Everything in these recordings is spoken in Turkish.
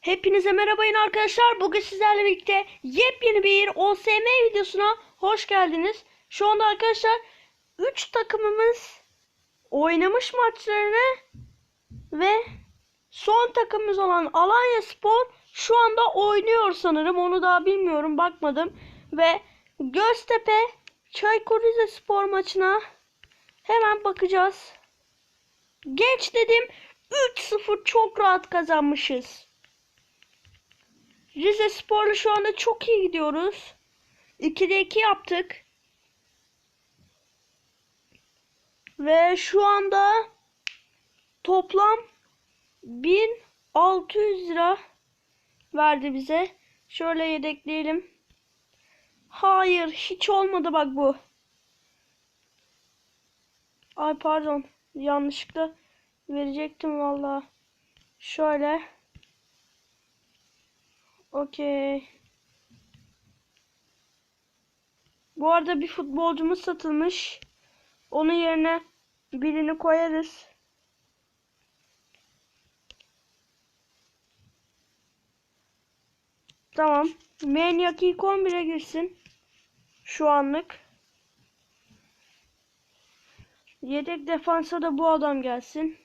Hepinize merhaba yine arkadaşlar. Bugün sizlerle birlikte yepyeni bir OSM videosuna hoş geldiniz. Şu anda arkadaşlar 3 takımımız oynamış maçlarını ve son takımımız olan Alanya Spor şu anda oynuyor sanırım. Onu daha bilmiyorum bakmadım. Ve Göztepe Çaykur Rizespor maçına hemen bakacağız. Geç dedim 3-0 çok rahat kazanmışız. Rize Spor'la şu anda çok iyi gidiyoruz. 2'de 2 yaptık. Ve şu anda toplam 1600 lira verdi bize. Şöyle yedekleyelim. Hayır, hiç olmadı bak bu. Ay pardon, yanlışlıkla verecektim valla. Şöyle. Okey. Bu arada bir futbolcumuz satılmış. Onun yerine birini koyarız. Tamam. Maniac ilk 11'e girsin. Şu anlık. Yedek defansa da bu adam gelsin.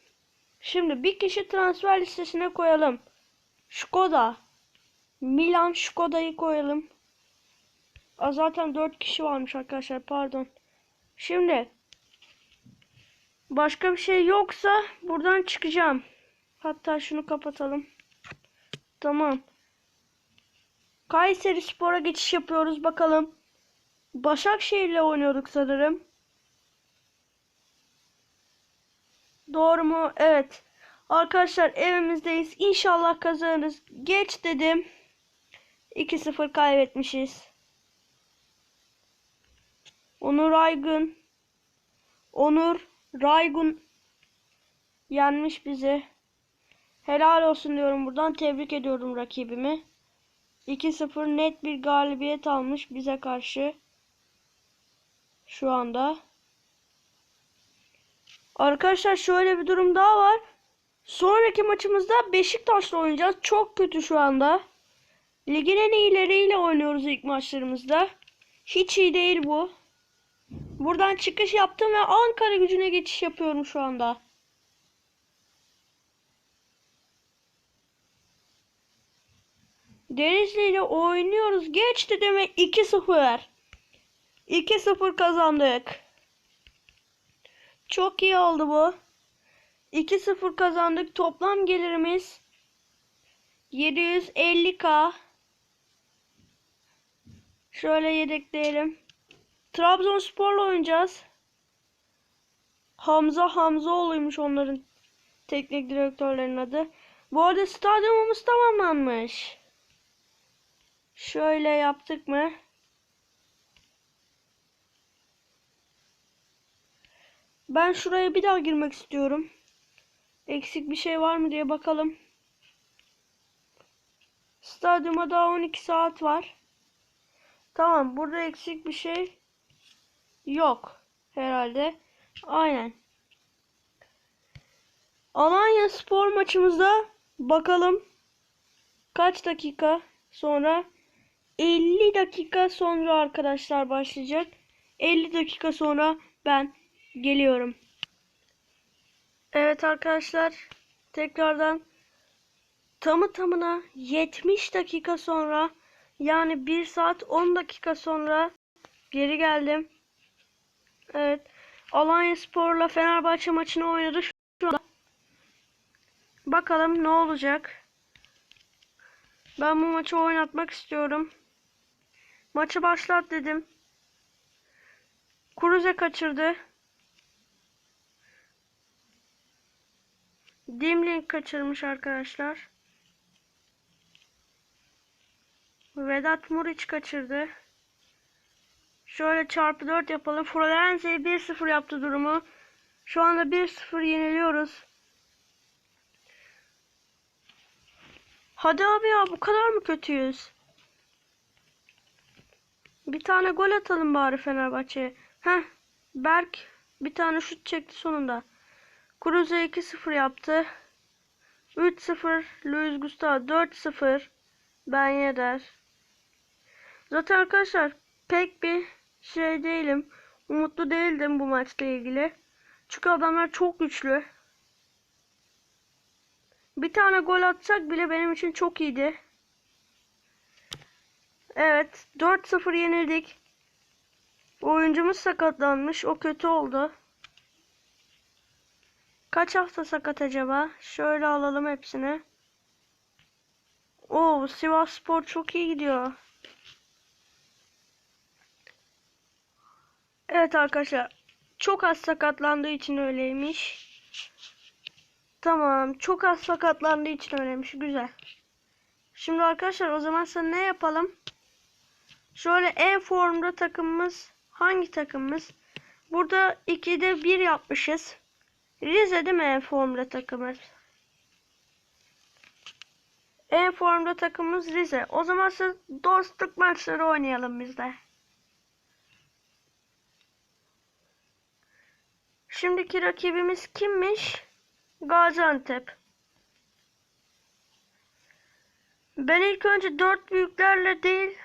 Şimdi bir kişi transfer listesine koyalım. Skoda. Milan Skoda'yı koyalım. Aa, zaten 4 kişi varmış arkadaşlar pardon. Şimdi başka bir şey yoksa buradan çıkacağım. Hatta şunu kapatalım. Tamam. Kayseri Spor'a geçiş yapıyoruz bakalım. Başakşehir'le oynuyorduk sanırım. Doğru mu? Evet. Arkadaşlar evimizdeyiz. İnşallah kazanırız. Geç dedim. 2-0 kaybetmişiz. Onur Aygün. Onur Raygun yenmiş bizi. Helal olsun diyorum buradan. Tebrik ediyorum rakibimi. 2-0 net bir galibiyet almış bize karşı. Şu anda. Arkadaşlar şöyle bir durum daha var. Sonraki maçımızda Beşiktaş'la oynayacağız. Çok kötü şu anda. Ligin en iyileriyle oynuyoruz ilk maçlarımızda. Hiç iyi değil bu. Buradan çıkış yaptım ve Ankara gücüne geçiş yapıyorum şu anda. Denizli ile oynuyoruz. Geçti demek 2-0. 2-0 kazandık. Çok iyi oldu bu. 2-0 kazandık. Toplam gelirimiz 750k. Şöyle yedekleyelim. Trabzonspor'la oynayacağız. Hamza Hamzaoğlu'ymuş onların teknik direktörlerin adı. Bu arada stadyumumuz tamamlanmış. Şöyle yaptık mı? Ben şuraya bir daha girmek istiyorum. Eksik bir şey var mı diye bakalım. Stadyuma daha 12 saat var. Tamam burada eksik bir şey yok herhalde. Aynen. Alanya spor maçımızda bakalım kaç dakika sonra 50 dakika sonra arkadaşlar başlayacak. 50 dakika sonra ben geliyorum. Evet arkadaşlar tekrardan tamı tamına 70 dakika sonra yani 1 saat 10 dakika sonra geri geldim. Evet. Alanya Spor'la Fenerbahçe maçını oynadı şu anda. Bakalım ne olacak. Ben bu maçı oynatmak istiyorum. Maçı başlat dedim. Kuruze kaçırdı. Dimlink kaçırmış arkadaşlar. Vedat Muriç kaçırdı. Şöyle çarpı 4 yapalım. Florenzi 1-0 yaptı durumu. Şu anda 1-0 yeniliyoruz. Hadi abi ya bu kadar mı kötüyüz? Bir tane gol atalım bari Fenerbahçe'ye. Heh. Berk bir tane şut çekti sonunda. Cruze 2-0 yaptı. 3-0 Luis Gustavo 4-0 Ben Yedder. Zaten arkadaşlar pek bir şey değilim. Umutlu değildim bu maçla ilgili. Çünkü adamlar çok güçlü. Bir tane gol atsak bile benim için çok iyiydi. Evet 4-0 yenildik. Oyuncumuz sakatlanmış. O kötü oldu. Kaç hafta sakat acaba? Şöyle alalım hepsini. Oo, Sivas Spor çok iyi gidiyor. Evet arkadaşlar. Çok az sakatlandığı için öyleymiş. Tamam. Çok az sakatlandığı için öyleymiş. Güzel. Şimdi arkadaşlar o zaman sana ne yapalım? Şöyle en formda takımımız hangi takımımız? Burada 2'de 1 yapmışız. Rize değil mi en formda takımımız? En formda takımımız Rize. O zaman siz dostluk maçları oynayalım biz Şimdiki rakibimiz kimmiş? Gaziantep. Ben ilk önce dört büyüklerle değil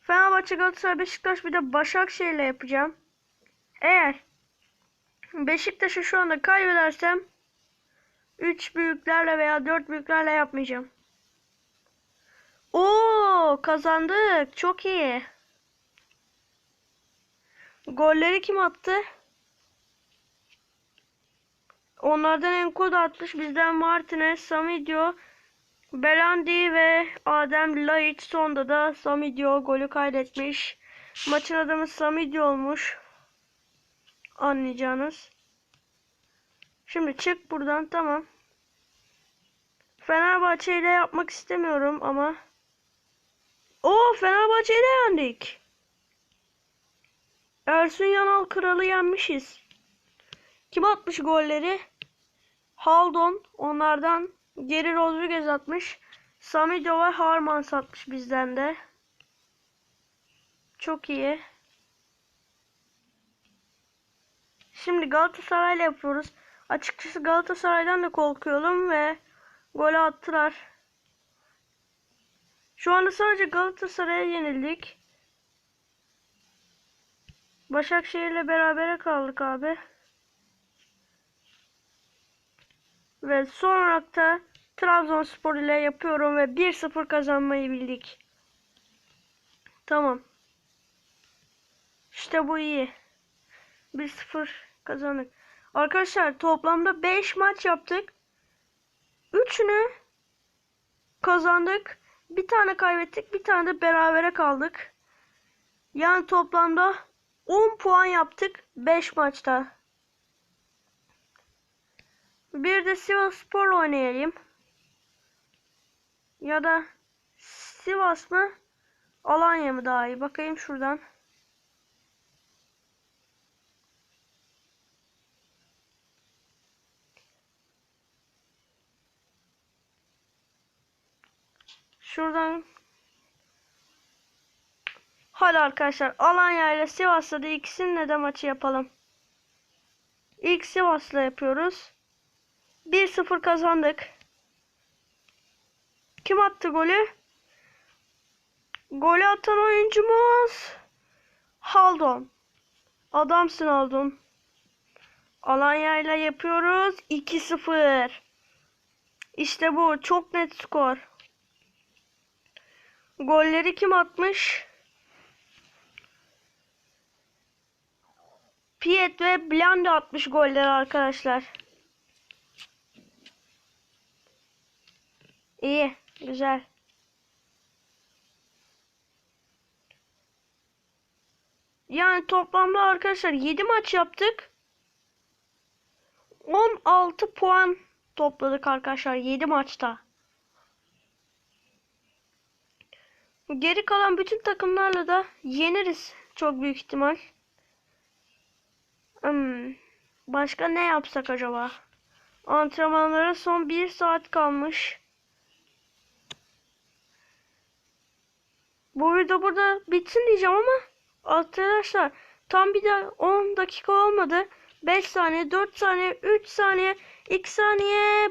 Fenerbahçe, Galatasaray, Beşiktaş bir de Başakşehir'le yapacağım. Eğer Beşiktaş'ı şu anda kaybedersem 3 büyüklerle veya 4 büyüklerle yapmayacağım. Oo kazandık. Çok iyi. Golleri kim attı? Onlardan Enkodu atmış. Bizden Martinez, Samidio, Belandi ve Adem Laiç sonda da Samidio golü kaydetmiş. Maçın adamı Samidio olmuş. Anlayacağınız. Şimdi çık buradan tamam. Fenerbahçe ile yapmak istemiyorum ama. O Fenerbahçe ile yendik. Ersun Yanal kralı yenmişiz. Kim atmış golleri? Haldon. Onlardan Geri Rodriguez atmış. Samido ve Harman satmış bizden de. Çok iyi. Şimdi Galatasaray'la yapıyoruz. Açıkçası Galatasaray'dan da korkuyorum ve golü attılar. Şu anda sadece Galatasaray'a yenildik. Başakşehir'le berabere kaldık abi. Ve son olarak da Trabzonspor ile yapıyorum ve 1-0 kazanmayı bildik. Tamam. İşte bu iyi. 1-0 kazandık. Arkadaşlar toplamda 5 maç yaptık. 3'ünü kazandık. Bir tane kaybettik. Bir tane de berabere kaldık. Yani toplamda 10 puan yaptık 5 maçta. Bir de Sivas Spor oynayayım. Ya da Sivas mı? Alanya mı daha iyi? Bakayım şuradan. Şuradan Hadi arkadaşlar Alanya ile Sivas'ta da ikisinin de maçı yapalım. İlk Sivas'la yapıyoruz. 1-0 kazandık. Kim attı golü? Golü atan oyuncumuz Haldon. Adamsın Haldon. Alanya ile yapıyoruz. 2-0. İşte bu. Çok net skor. Golleri kim atmış? Piet ve Blanda atmış golleri arkadaşlar. İyi. Güzel. Yani toplamda arkadaşlar 7 maç yaptık. 16 puan topladık arkadaşlar 7 maçta. Geri kalan bütün takımlarla da yeniriz çok büyük ihtimal. Hmm, başka ne yapsak acaba? Antrenmanlara son 1 saat kalmış. Bu video burada bitsin diyeceğim ama arkadaşlar tam bir de 10 dakika olmadı. 5 saniye, 4 saniye, 3 saniye, 2 saniye